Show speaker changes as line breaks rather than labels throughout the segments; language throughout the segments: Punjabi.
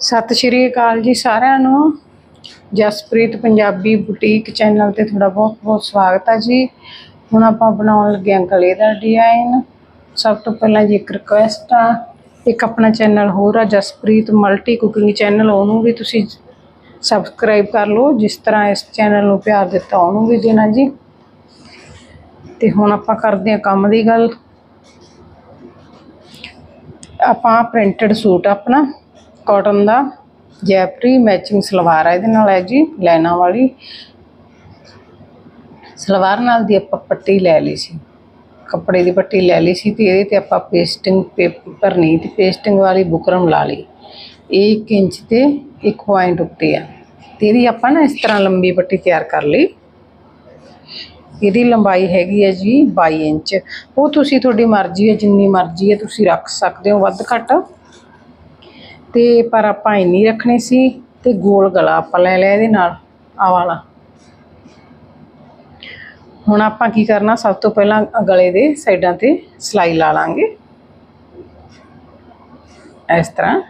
ਸਤਿ ਸ਼੍ਰੀ ਅਕਾਲ ਜੀ ਸਾਰਿਆਂ ਨੂੰ। ਜਸਪ੍ਰੀਤ ਪੰਜਾਬੀ ਬੁਟੀਕ ਚੈਨਲ ਤੇ ਤੁਹਾਡਾ ਬਹੁਤ ਬਹੁਤ ਸਵਾਗਤ ਹੈ ਜੀ। ਹੁਣ ਆਪਾਂ ਬਣਾਉਣ ਲੱਗੇ ਹਾਂ ਗਲੇ ਦਾ ਡਿਜ਼ਾਈਨ ਸਭ ਤੋਂ ਪਹਿਲਾਂ ਜੀ ਇੱਕ ਰਿਕੁਐਸਟ ਆ। ਇੱਕ ਆਪਣਾ ਚੈਨਲ ਹੋਰ ਆ, ਜਸਪ੍ਰੀਤ ਮਲਟੀ ਕੁਕਿੰਗ ਚੈਨਲ ਉਹਨੂੰ ਵੀ ਤੁਸੀਂ ਸਬਸਕ੍ਰਾਈਬ ਕਰ ਲਓ। ਜਿਸ ਤਰ੍ਹਾਂ ਇਸ ਚੈਨਲ ਨੂੰ ਪਿਆਰ ਦਿੱਤਾ, ਉਹਨੂੰ ਵੀ ਦੇਣਾ ਜੀ। ਤੇ ਹੁਣ ਆਪਾਂ ਕਰਦੇ ਹਾਂ ਕੰਮ ਦੀ ਗੱਲ। ਆਪਾਂ ਪ੍ਰਿੰਟਡ ਸੂਟ ਆਪਣਾ। ਕਾਟਨ ਦਾ, ਜੈਪਰੀ, ਮੈਚਿੰਗ ਸਲਵਾਰ ਆ ਇਹਦੇ ਨਾਲ ਹੈ ਜੀ ਲਾਈਨਾਂ ਵਾਲੀ। ਸਲਵਾਰ ਨਾਲ ਦੀ ਆਪਾਂ ਪੱਟੀ ਲੈ ਲਈ ਸੀ। ਕੱਪੜੇ ਦੀ ਪੱਟੀ ਲੈ ਲਈ ਸੀ ਤੇ ਇਹਦੇ ਤੇ ਆਪਾਂ ਪੇਸਟਿੰਗ ਪੇਪਰ ਨਹੀਂ ਤੇ ਪੇਸਟਿੰਗ ਵਾਲੀ ਬੁਕਰਮ ਲਾ ਲਈ। ਇਹ 1 ਇੰਚ ਤੇ 1 ਪੁਆਇੰਟ ਉੱਤੇ ਆ। ਤੇ ਇਹਦੀ ਆਪਾਂ ਨਾ ਇਸ ਤਰ੍ਹਾਂ ਲੰਬੀ ਪੱਟੀ ਤਿਆਰ ਕਰ ਲਈ। ਇਹਦੀ ਲੰਬਾਈ ਹੈਗੀ ਹੈ ਜੀ 22 ਇੰਚ। ਉਹ ਤੁਸੀਂ ਤੁਹਾਡੀ ਮਰਜ਼ੀ ਹੈ, ਜਿੰਨੀ ਮਰਜ਼ੀ ਹੈ ਤੁਸੀਂ ਰੱਖ ਸਕਦੇ ਹੋ, ਵੱਧ ਘੱਟ। ਤੇ ਪਰ ਆਪਾਂ ਇੰਨੀ ਰੱਖਣੀ ਸੀ ਤੇ ਗੋਲ ਗਲਾ ਆਪਾਂ ਲੈ ਲਿਆ ਇਹਦੇ ਨਾਲ ਆ ਵਾਲਾ। ਹੁਣ ਆਪਾਂ ਕੀ ਕਰਨਾ, ਸਭ ਤੋਂ ਪਹਿਲਾਂ ਗਲੇ ਦੇ ਸਾਈਡਾਂ ਤੇ ਸਿਲਾਈ ਲਾ ਲਾਂਗੇ। ਇਸ ਤਰ੍ਹਾਂ।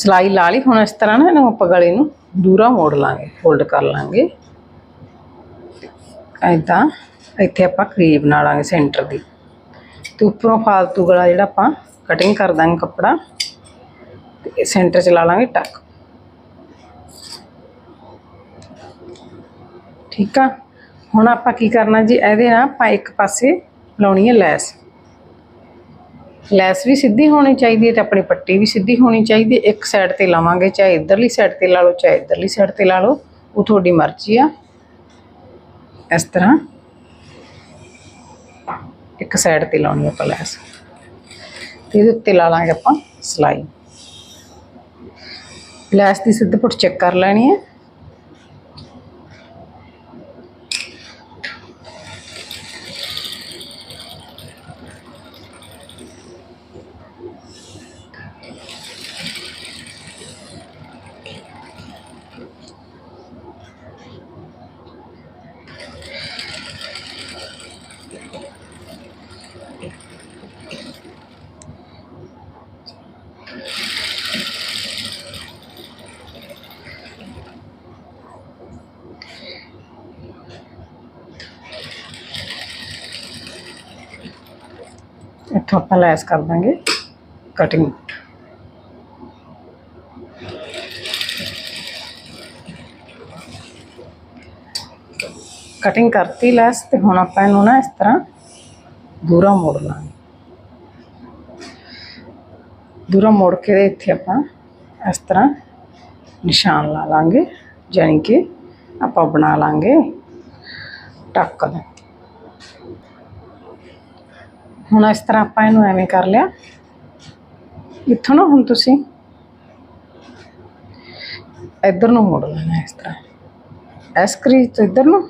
ਸਲਾਈ ਲਾ ਲਈ। ਹੁਣ ਇਸ ਤਰ੍ਹਾਂ ਨਾ ਇਹਨੂੰ ਆਪਾਂ ਗਲੇ ਨੂੰ ਦੂਰਾ ਮੋੜ ਲਾਂਗੇ ਫੋਲਡ ਕਰ ਲਾਂਗੇ। ਐਦਾਂ ਇੱਥੇ ਆਪਾਂ ਕਰੀਬ ਬਣਾ ਲਾਂਗੇ ਸੈਂਟਰ ਦੀ। ਤੇ ਉੱਪਰੋਂ ਫਾਲਤੂ ਗਲਾ ਜਿਹੜਾ ਆਪਾਂ ਕਟਿੰਗ ਕਰ ਦਾਂਗੇ ਕੱਪੜਾ, ਤੇ ਸੈਂਟਰ ਚ ਲਾ ਲਾਂਗੇ ਟੱਕ। ਠੀਕ ਆ? ਹੁਣ ਆਪਾਂ ਕੀ ਕਰਨਾ ਜੀ? ਇਹਦੇ ਨਾਲ ਆਪਾਂ ਇੱਕ ਪਾਸੇ ਲਾਉਣੀ ਹੈ ਲੈਸ। ਲੈਸ ਵੀ ਸਿੱਧੀ ਹੋਣੀ ਚਾਹੀਦੀ ਹੈ ਤੇ ਆਪਣੀ ਪੱਟੀ ਵੀ ਸਿੱਧੀ ਹੋਣੀ ਚਾਹੀਦੀ ਹੈ। ਇੱਕ ਸਾਈਡ ਤੇ ਲਾਵਾਂਗੇ, ਚਾਹੇ ਇਧਰਲੀ ਸਾਈਡ ਤੇ ਲਾ ਲਓ, ਚਾਹੇ ਇਧਰਲੀ ਸਾਈਡ ਤੇ ਲਾ ਲਓ, ਉਹ ਤੁਹਾਡੀ ਮਰਜ਼ੀ ਆ। ਇਸ ਤਰ੍ਹਾਂ ਇੱਕ ਸਾਈਡ ਤੇ ਲਾਉਣੀ ਆਪਾਂ ਲੈਸ। ਤੇ ਇਹਦੇ ਉੱਤੇ ਲਾ ਲਾਂਗੇ ਆਪਾਂ ਸਲਾਈ। ਲੈਸ ਦੀ ਸਿੱਧ ਪੁੱਟ ਚੈੱਕ ਕਰ ਲੈਣੀ ਹੈ। ਇੱਥੋਂ ਆਪਾਂ ਲੈਸ ਕਰ ਦਾਂਗੇ ਕਟਿੰਗ ਕਟਿੰਗ ਕਰਤੀ ਲੈਸ ਤੇ ਹੁਣ ਆਪਾਂ ਇਹਨੂੰ ਨਾ ਇਸ ਤਰ੍ਹਾਂ ਦੂਰਾ ਮੋੜ ਲਾਂਗੇ ਦੂਰਾ ਮੋੜ ਕੇ ਇੱਥੇ ਆਪਾਂ ਇਸ ਤਰ੍ਹਾਂ ਨਿਸ਼ਾਨ ਲਾ ਲਾਂਗੇ ਜਾਣੀ ਕਿ ਆਪਾਂ ਬਣਾ ਲਾਂਗੇ ਟੱਕ ਦਾ ਹੁਣ ਇਸ ਤਰ੍ਹਾਂ ਆਪਾਂ ਇਹਨੂੰ ਐਵੇਂ ਕਰ ਲਿਆ। ਇੱਥੋਂ ਨਾ ਹੁਣ ਤੁਸੀਂ ਇੱਧਰ ਨੂੰ ਮੋੜ ਲੈਣਾ ਇਸ ਤਰ੍ਹਾਂ। ਇਸ ਕਰੀਜ ਤੋਂ ਇੱਧਰ ਨੂੰ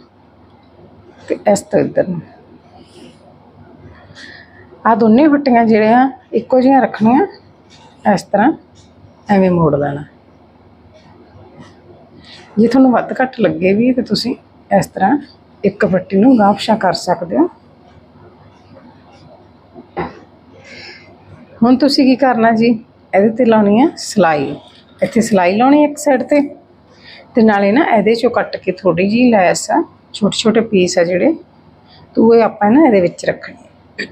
ਤੇ ਇਸ ਤੋਂ ਇੱਧਰ ਨੂੰ। ਆ ਦੋਨੇ ਫੱਟੀਆਂ ਜਿਹੜੀਆਂ ਇੱਕੋ ਜਿਹੀਆਂ ਰੱਖਣੀਆਂ, ਇਸ ਤਰ੍ਹਾਂ ਐਵੇਂ ਮੋੜ ਲੈਣਾ। ਜੇ ਤੁਹਾਨੂੰ ਵੱਧ ਘੱਟ ਲੱਗੇ ਵੀ ਤੇ ਤੁਸੀਂ ਇਸ ਤਰ੍ਹਾਂ ਇੱਕ ਫੱਟੀ ਨੂੰ ਗਾਂਫਸ਼ਾ ਕਰ ਸਕਦੇ ਹੋ। ਹੁਣ ਤੁਸੀਂ ਕੀ ਕਰਨਾ ਜੀ? ਇਹਦੇ ਤੇ ਲਾਉਣੀ ਹੈ ਸਲਾਈ। ਇੱਥੇ ਸਲਾਈ ਲਾਉਣੀ ਇੱਕ ਸਾਈਡ ਤੇ। ਤੇ ਨਾਲੇ ਨਾ ਇਹਦੇ ਚੋਂ ਕੱਟ ਕੇ ਥੋੜੀ ਜੀ ਲੈਸ ਆ ਛੋਟੇ ਛੋਟੇ ਪੀਸ ਆ ਜਿਹੜੇ। ਤੂੰ ਇਹ ਆਪਾਂ ਨਾ ਇਹਦੇ ਵਿੱਚ ਰੱਖਣੀ।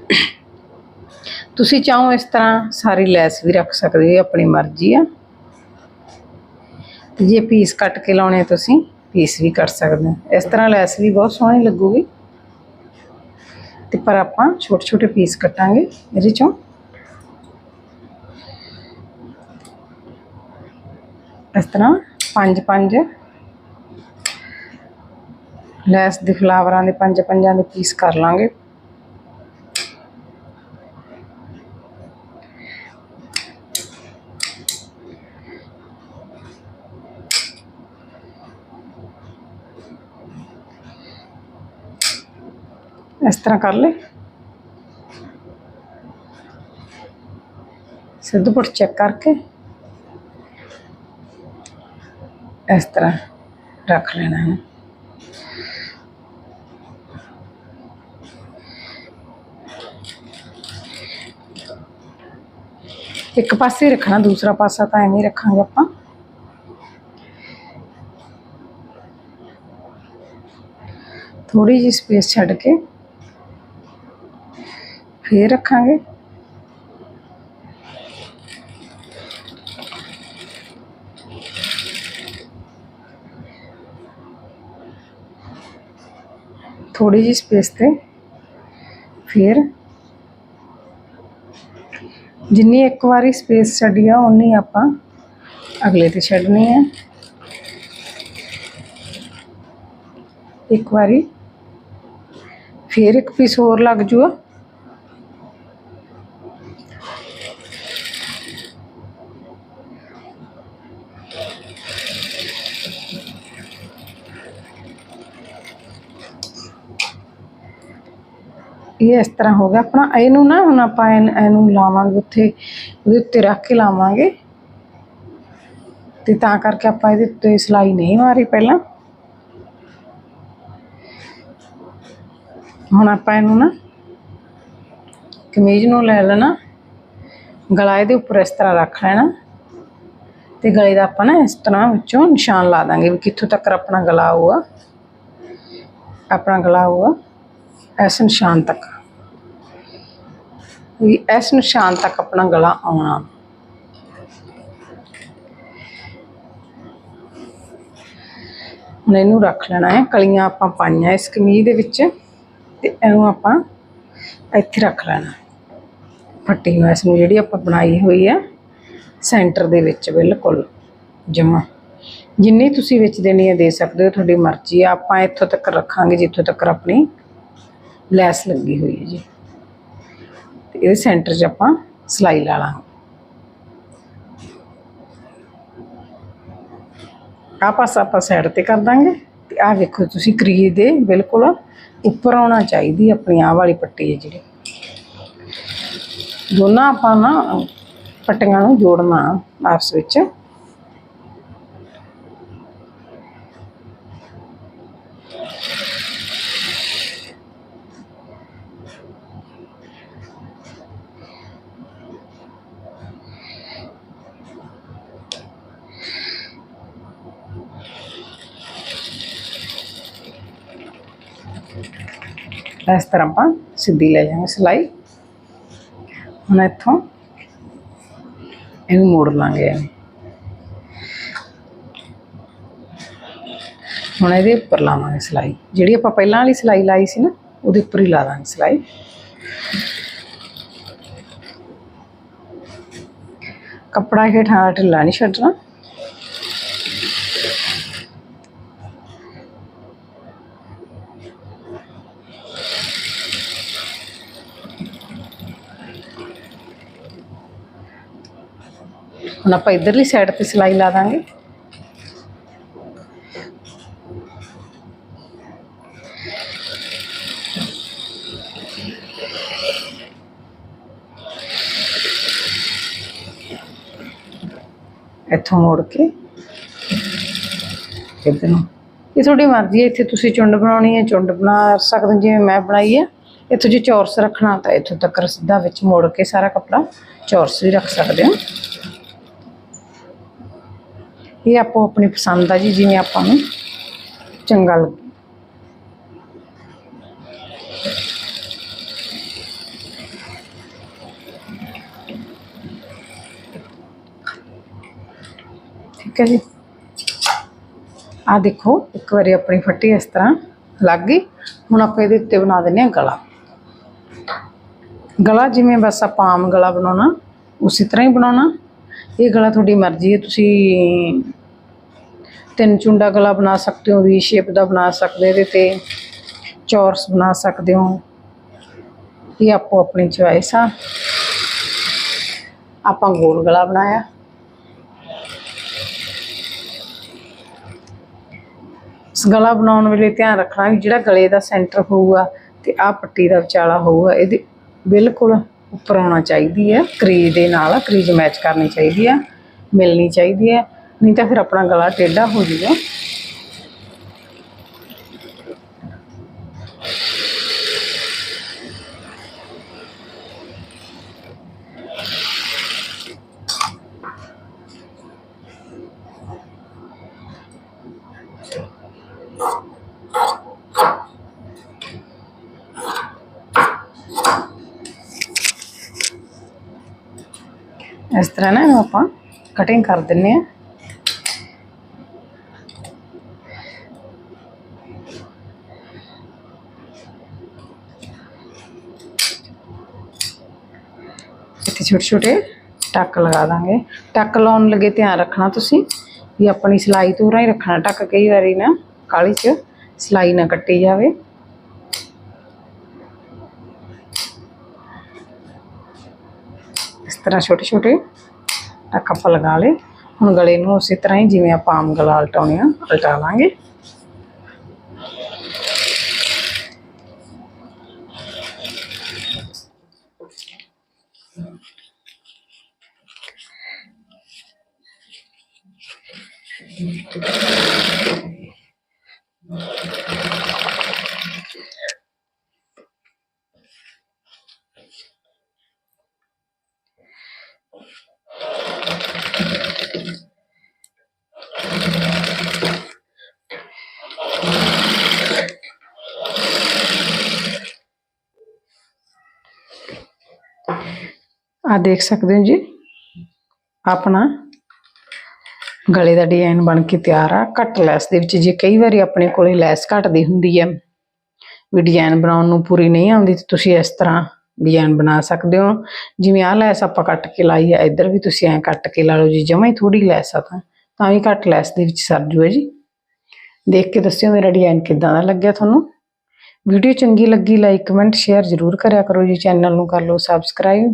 ਤੁਸੀਂ ਚਾਹੋ ਇਸ ਤਰ੍ਹਾਂ ਸਾਰੀ ਲੈਸ ਵੀ ਰੱਖ ਸਕਦੇ ਹੋ ਆਪਣੀ ਮਰਜ਼ੀ ਆ। ਤੇ ਜੇ ਪੀਸ ਕੱਟ ਕੇ ਲਾਉਣੇ ਆ ਤੁਸੀਂ ਪੀਸ ਵੀ ਕਰ ਸਕਦੇ ਇਸ ਤਰ੍ਹਾਂ ਲੈਸ ਵੀ ਬਹੁਤ ਸੋਹਣੀ ਲੱਗੂਗੀ। ਤੇ ਪਰ ਆਪਾਂ ਛੋਟੇ ਛੋਟੇ ਪੀਸ ਕੱਟਾਂਗੇ, ਇਹਦੇ ਚੋਂ। इस तरह पं लैस द फ्लावर के पं पे पीस कर लाँगे। इस तरह कर ले। सिद्ध चेक करके। ਕਰਕੇ ਇਸ ਤਰ੍ਹਾਂ ਰੱਖ ਲੈਣਾ ਹੈ ਇੱਕ ਪਾਸੇ ਹੀ ਰੱਖਣਾ ਦੂਸਰਾ ਪਾਸਾ ਤਾਂ ਐਵੇਂ ਹੀ ਰੱਖਾਂਗੇ ਆਪਾਂ ਥੋੜੀ ਜਿਹੀ ਸਪੇਸ ਛੱਡ ਕੇ ਫੇਰ ਰੱਖਾਂਗੇ ਥੋੜੀ ਜਿਹੀ ਸਪੇਸ ਤੇ ਫਿਰ ਜਿੰਨੀ ਇੱਕ ਵਾਰੀ ਸਪੇਸ ਛੱਡੀ ਆ ਉਨੀ ਆਪਾਂ ਅਗਲੇ ਤੇ ਛੱਡਣੀ ਹੈ ਇੱਕ ਵਾਰੀ ਫਿਰ ਇੱਕ ਪੀਸ ਹੋਰ ਲੱਗ ਜੂਗਾ ਇਹ ਇਸ ਤਰ੍ਹਾਂ ਹੋ ਗਿਆ। ਆਪਣਾ ਇਹਨੂੰ ਨਾ ਹੁਣ ਆਪਾਂ ਇਹਨ- ਇਹਨੂੰ ਲਾਵਾਂਗੇ ਉੱਥੇ, ਉਹਦੇ ਉੱਤੇ ਰੱਖ ਕੇ ਲਾਵਾਂਗੇ। ਤੇ ਤਾਂ ਕਰਕੇ ਆਪਾਂ ਇਹਦੇ ਉੱਤੇ ਸਿਲਾਈ ਨਹੀਂ ਮਾਰੀ ਪਹਿਲਾਂ। ਹੁਣ ਆਪਾਂ ਇਹਨੂੰ ਨਾ ਕਮੀਜ਼ ਨੂੰ ਲੈ ਲੈਣਾ। ਗਲਾ ਇਹਦੇ ਉੱਪਰ ਇਸ ਤਰ੍ਹਾਂ ਰੱਖ ਲੈਣਾ। ਤੇ ਗਲੇ ਦਾ ਆਪਾਂ ਨਾ ਇਸ ਤਰ੍ਹਾਂ ਵਿੱਚੋਂ ਨਿਸ਼ਾਨ ਲਾ ਦਾਂਗੇ ਵੀ ਕਿੱਥੋਂ ਤੱਕ ਆਪਣਾ ਗਲਾ ਹੋਊਗਾ ਆਪਣਾ ਗਲਾ ਹੋਊਗਾ ਇਸ ਨਿਸ਼ਾਨ ਤੱਕ। ਵੀ ਇਸ ਨਿਸ਼ਾਨ ਤੱਕ ਆਪਣਾ ਗਲਾ ਆਉਣਾ। ਹੁਣ ਇਹਨੂੰ ਰੱਖ ਲੈਣਾ ਹੈ। ਕਲੀਆਂ ਆਪਾਂ ਪਾਈਆਂ ਇਸ ਕਮੀਜ਼ ਦੇ ਵਿੱਚ ਤੇ ਇਹਨੂੰ ਆਪਾਂ ਇੱਥੇ ਰੱਖ ਲੈਣਾ। ਫੱਟੀ ਨੂੰ ਇਸ ਨੂੰ ਜਿਹੜੀ ਆਪਾਂ ਬਣਾਈ ਹੋਈ ਹੈ, ਸੈਂਟਰ ਦੇ ਵਿੱਚ ਬਿਲਕੁਲ ਜਮਾ ਜਿੰਨੀ ਤੁਸੀਂ ਵਿੱਚ ਦੇਣੀ ਹੈ ਦੇ ਸਕਦੇ ਹੋ, ਤੁਹਾਡੀ ਮਰਜ਼ੀ ਆ ਆਪਾਂ ਇੱਥੋਂ ਤੱਕ ਰੱਖਾਂਗੇ, ਜਿੱਥੋਂ ਤੱਕ ਆਪਣੀ ਲੈਸ ਲੱਗੀ ਹੋਈ ਹੈ ਜੀ। ਤੇ ਇਹਦੇ ਸੈਂਟਰ 'ਚ ਆਪਾਂ ਸਿਲਾਈ ਲਾ ਲਾਂਗੇ। ਆਹ ਪਾਸਾ ਆਪਾਂ ਸਾਈਡ ਤੇ ਕਰ ਦਾਂਗੇ। ਤੇ ਆਹ ਵੇਖੋ ਤੁਸੀਂ ਕਰੀਜ਼ ਦੇ ਬਿਲਕੁਲ ਉੱਪਰ ਆਉਣਾ ਚਾਹੀਦੀ ਆਪਣੀ ਆਹ ਵਾਲੀ ਪੱਟੀ ਹੈ ਜਿਹੜੀ। ਦੋਨਾਂ ਆਪਾਂ ਨਾ ਪੱਟੀਆਂ ਨੂੰ ਜੋੜਨਾ ਆਪਸ ਵਿੱਚ। ਇਸ ਤਰ੍ਹਾਂ ਆਪਾਂ ਸਿੱਧੀ ਲੈ ਜਾਵਾਂਗੇ ਸਿਲਾਈ। ਹੁਣ ਇੱਥੋਂ ਇਹਨੂੰ ਮੋੜ ਲਾਂਗੇ ਐਵੇਂ। ਹੁਣ ਇਹਦੇ ਉੱਪਰ ਲਾਵਾਂਗੇ ਸਿਲਾਈ। ਜਿਹੜੀ ਆਪਾਂ ਪਹਿਲਾਂ ਵਾਲੀ ਸਿਲਾਈ ਲਾਈ ਸੀ ਨਾ, ਉਹਦੇ ਉੱਪਰ ਹੀ ਲਾ ਦਾਂਗੇ ਸਿਲਾਈ। ਕੱਪੜਾ ਹੇਠਾਂ ਢਿੱਲਾ ਨਹੀਂ ਛੱਡਣਾ। ਹੁਣ ਆਪਾਂ ਇਧਰਲੀ ਸਾਈਡ ਤੇ ਸਿਲਾਈ ਲਾ ਦਾਂਗੇ। ਇੱਥੋਂ ਮੋੜ ਕੇ ਇੱਧਰ ਨੂੰ। ਇਹ ਤੁਹਾਡੀ ਮਰਜ਼ੀ ਹੈ ਇੱਥੇ ਤੁਸੀਂ ਚੁੰਡ ਬਣਾਉਣੀ ਹੈ ਚੁੰਡ ਬਣਾ ਸਕਦੇ ਹੋ, ਜਿਵੇਂ ਮੈਂ ਬਣਾਈ ਹੈ। ਇੱਥੋਂ ਜੇ ਚੌਰਸ ਰੱਖਣਾ ਤਾਂ ਇੱਥੋਂ ਤੱਕ ਸਿੱਧਾ ਵਿੱਚ ਮੋੜ ਕੇ ਸਾਰਾ ਕੱਪੜਾ ਚੌਰਸ ਵੀ ਰੱਖ ਸਕਦੇ ਹੋ। ਇਹ ਆਪੋ ਆਪਣੀ ਪਸੰਦ ਆ ਜੀ, ਜਿਵੇਂ ਆਪਾਂ ਨੂੰ ਚੰਗਾ ਲੱਗੇ। ਠੀਕ ਹੈ ਜੀ। ਆ ਦੇਖੋ, ਇੱਕ ਵਾਰੀ ਆਪਣੀ ਫੱਟੀ ਇਸ ਤਰ੍ਹਾਂ ਲੱਗ ਗਈ। ਹੁਣ ਆਪਾਂ ਇਹਦੇ ਉੱਤੇ ਬਣਾ ਦਿੰਦੇ ਹਾਂ ਗਲਾ। ਗਲਾ ਜਿਵੇਂ ਬਸ ਆਪਾਂ ਆਮ ਗਲਾ ਬਣਾਉਣਾ, ਉਸੇ ਤਰ੍ਹਾਂ ਹੀ ਬਣਾਉਣਾ। ਇਹ ਗਲਾ ਤੁਹਾਡੀ ਮਰਜ਼ੀ ਹੈ, ਤੁਸੀਂ ਤਿੰਨ ਚੁੰਡਾ ਗਲਾ ਬਣਾ ਸਕਦੇ ਹੋ, ਵੀ ਸ਼ੇਪ ਦਾ ਬਣਾ ਸਕਦੇ ਹੋ, ਇਹਦੇ ਤੇ ਚੌਰਸ ਬਣਾ ਸਕਦੇ ਹੋ। ਇਹ ਆਪੋ ਆਪਣੀ ਚੁਆਇਸ ਆ। ਆਪਾਂ ਗੋਲ ਗਲਾ ਬਣਾਇਆ। ਇਸ ਗਲਾ ਬਣਾਉਣ ਵੇਲੇ ਧਿਆਨ ਰੱਖਣਾ ਵੀ ਜਿਹੜਾ ਗਲੇ ਦਾ ਸੈਂਟਰ ਹੋਊਗਾ ਤੇ ਤੇ ਆ ਪੱਟੀ ਦਾ ਵਿਚਾਲਾ ਹੋਊਗਾ, ਇਹਦੇ ਬਿਲਕੁਲ ਉੱਪਰ ਆਉਣਾ ਚਾਹੀਦੀ ਹੈ। ਕਰੀਜ਼ ਦੇ ਨਾਲ ਕਰੀਜ਼ ਮੈਚ ਕਰਨੀ ਚਾਹੀਦੀ ਹੈ ਮਿਲਣੀ ਚਾਹੀਦੀ ਹੈ। ਨਹੀਂ ਤਾਂ ਫਿਰ ਆਪਣਾ ਗਲਾ ਟੇਢਾ ਹੋ ਜਾਊਗਾ। ਇਸ ਤਰ੍ਹਾਂ ਨਾ ਆਪਾਂ ਕਟਿੰਗ ਕਰ ਦਿੰਨੇ ਆ ਇੱਥੇ ਛੋਟੇ ਛੋਟੇ ਟੱਕ ਲਗਾ ਦਾਂਗੇ ਟੱਕ ਲਾਉਣ ਲੱਗੇ ਧਿਆਨ ਰੱਖਣਾ ਤੁਸੀਂ ਵੀ ਆਪਣੀ ਸਿਲਾਈ ਤੋਂ ਹੀ ਰੱਖਣਾ ਟੱਕ ਕਈ ਵਾਰੀ ਨਾ ਕਾਲੀ ਚ ਸਿਲਾਈ ਨਾ ਕੱਟੀ ਜਾਵੇ ਇਸ ਤਰ੍ਹਾਂ ਛੋਟੇ ਛੋਟੇ ਟੱਕ ਆਪਾਂ ਲਗਾ ਲਏ ਹੁਣ ਗਲੇ ਨੂੰ ਉਸੇ ਤਰ੍ਹਾਂ ਹੀ ਜਿਵੇਂ ਆਪਾਂ ਆਮ ਗਲਾ ਉਲਟਾਉਣੇ ਆ ਉਲਟਾ ਲਾਂਗੇ ਆ ਦੇਖ ਸਕਦੇ ਹੋ ਜੀ। ਆਪਣਾ ਗਲੇ ਦਾ ਡਿਜ਼ਾਈਨ ਬਣ ਕੇ ਤਿਆਰ ਆ। ਘੱਟ ਲੈਸ ਦੇ ਵਿੱਚ ਜੇ ਕਈ ਵਾਰੀ ਆਪਣੇ ਕੋਲੇ ਲੈਸ ਘਟਦੀ ਹੁੰਦੀ ਹੈ, ਵੀ ਡਿਜ਼ਾਈਨ ਬਣਾਉਣ ਨੂੰ ਪੂਰੀ ਨਹੀਂ ਆਉਂਦੀ ਤੇ ਤੁਸੀਂ ਇਸ ਤਰ੍ਹਾਂ ਡਿਜ਼ਾਈਨ ਬਣਾ ਸਕਦੇ ਹੋ। ਜਿਵੇਂ ਆਹ ਲੈਸ ਆਪਾਂ ਕੱਟ ਕੇ ਲਾਈ ਹੈ ਇੱਧਰ ਵੀ ਤੁਸੀਂ ਐਂ ਕੱਟ ਕੇ ਲਾ ਲਓ ਜੀ, ਜਮਾਂ ਹੀ ਥੋੜੀ ਲੈਸ ਆ ਤਾਂ। ਤਾਂ ਵੀ ਘੱਟ ਲੈਸ ਦੇ ਵਿੱਚ ਸਰ ਜੂਏ ਜੀ। ਦੇਖ ਕੇ ਦੱਸਿਓ ਮੇਰਾ ਡਿਜ਼ਾਈਨ ਕਿੱਦਾਂ ਦਾ ਲੱਗਿਆ ਤੁਹਾਨੂੰ। ਵੀਡੀਓ ਚੰਗੀ ਲੱਗੀ ਲਾਈਕ ਕਮੈਂਟ ਸ਼ੇਅਰ ਜ਼ਰੂਰ ਕਰਿਆ ਕਰੋ ਜੀ। ਚੈਨਲ ਨੂੰ ਕਰ ਲਓ ਸਬਸਕ੍ਰਾਈਬ